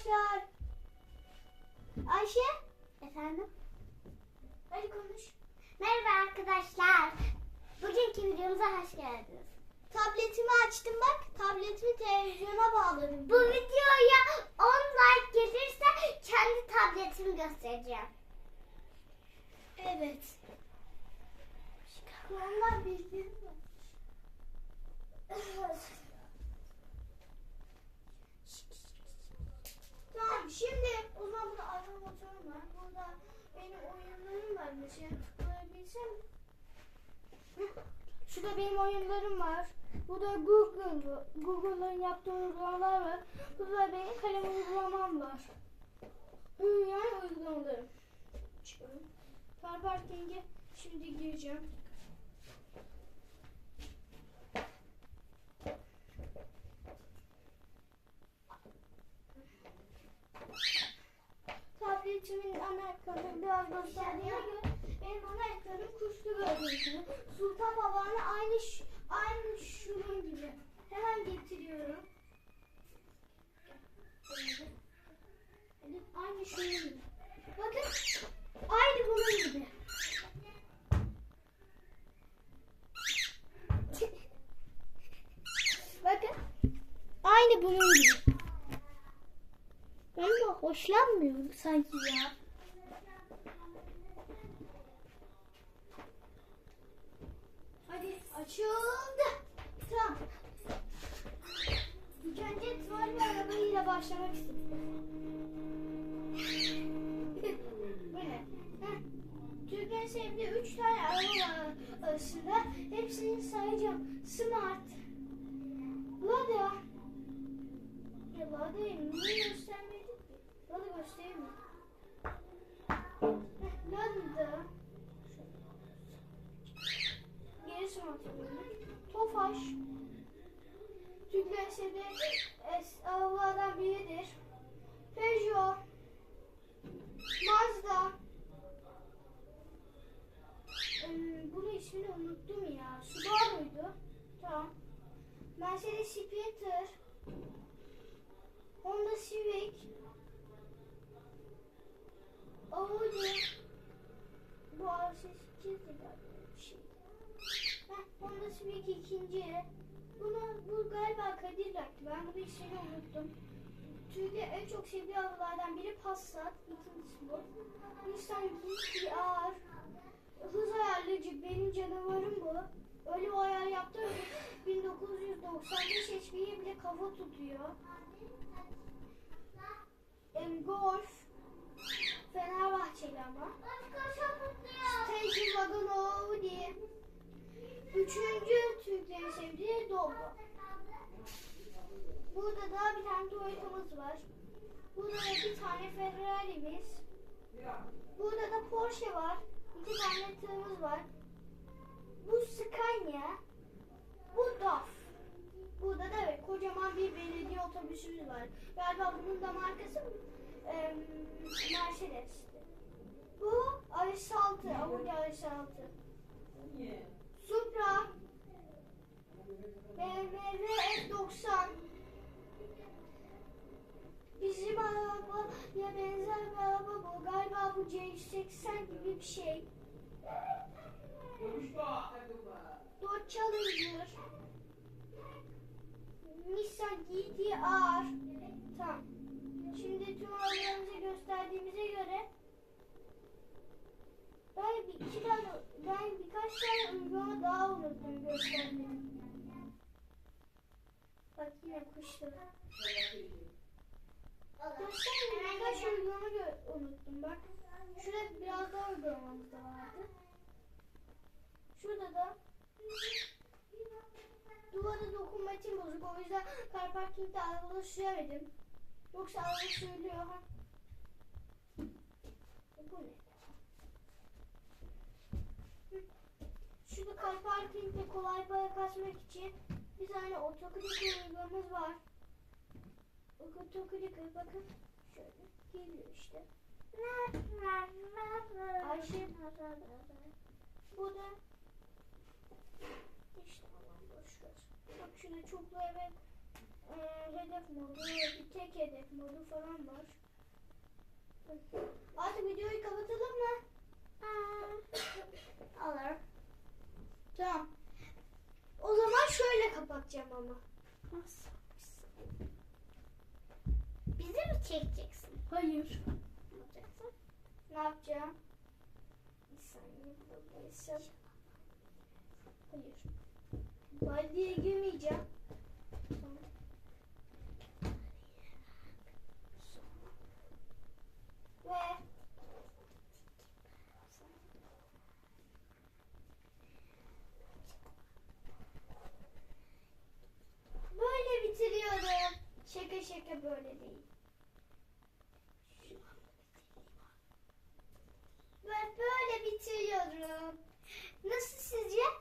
arkadaşlar. Ayşe. Efendim? Hadi konuş. Merhaba arkadaşlar. Bugünkü videomuza hoş geldiniz. Tabletimi açtım bak. Tabletimi televizyona bağladım. Bu videoya 10 like gelirse kendi tabletimi göstereceğim. Evet. Onlar bildiğin Tamam şimdi o zaman burada arka motorum var. Burada benim Mesela tıklayabilsem. Şurada benim oyunlarım var. Burada Google, Google'ların yaptığı uygulamalar var. Burada benim kalem uygulamam var. Yani uygulamalarım. Car Parking'e şimdi gireceğim. Tabletimin ana ekranı biraz gösterdiğine göre benim ana ekranım kuşlu gibi. Sultan Baba'nın aynı aynı şunun gibi. Hemen getiriyorum. Aynı şunun gibi. Bakın aynı bunun gibi. Bakın aynı bunun gibi. Hoşlanmıyorum sanki ya. Hadi açıldı. Tamam. İlk önce tuval bir arabayla başlamak istedim. Türkiye'nin sevdiği üç tane araba arasında. Hepsini sayacağım. Smart. Lada. Ya Lada'yı niye göstermedin Lada göstereyim mi? Heh, Lada. Geri smart yapıyorum. Tofaş. Türkler sevdiği es- arabalardan biridir. Peugeot. Mazda. Ee, bunun ismini unuttum ya. Subaru'ydu. Tamam. Mercedes Sprinter. Honda Civic. Audi. Bu R8 galiba bir şey. Heh, Honda Civic ikinci. Buna, bu galiba Cadillac'tı. Ben bu ismini unuttum. Türkiye en çok sevdiği arabalardan biri Passat. İkincisi bu. Nissan GT-R. Hız ayarlayıcı benim canavarım bu. Öyle bir ayar yaptım ki 1995 HP'ye bile kafa tutuyor. Em, Golf. Doblo. Burada da bir tane Toyota'mız var. Burada da bir tane Ferrari'miz. Burada da Porsche var. İki tane tırımız var. Bu Scania. Bu DAF. Burada da evet, kocaman bir belediye otobüsümüz var. Galiba bunun da markası em, Mercedes'ti. Bu RS6, Audi RS6. Supra. BMW F90. Bizim araba ya benzer bir araba bu. Galiba bu C180 gibi bir şey. Dodge Challenger. Nissan GT-R. Tamam. Şimdi tüm arabalarımızı gösterdiğimize göre ben bir iki tane, ben birkaç tane uygulama daha unuttum göstermeyi. Bak yine kuşları. Göstermeyi birkaç uygulama gö- unuttum bak. Şurada biraz daha uygulamamız da vardı. Şurada da duvara dokunmatiğim bozuk. O yüzden car parkingde arabaları süremedim. Yoksa araba sürülüyor ha. E, Bu ne? Şurada car parkingde kolay para kasmak için bir tane otoklik uygulamamız var. Otoklik bakın. Şöyle geliyor işte. Ayşe. Bu da işte aman boş ver. Bak şuna çoklu eve e, hedef modu, bir tek hedef modu falan var. Artık videoyu kapatalım mı? Olur. Tamam. Kapatacağım ama. Nasıl? Bizi mi çekeceksin? Hayır. Ne yapacaksın? Ne yapacağım? Bir saniye buradaysam. Hayır. Baldiye girmeyeceğim. Tamam. Ve böyle bitiriyorum. Şaka böyle değil. Böyle bitiriyorum. Nasıl sizce?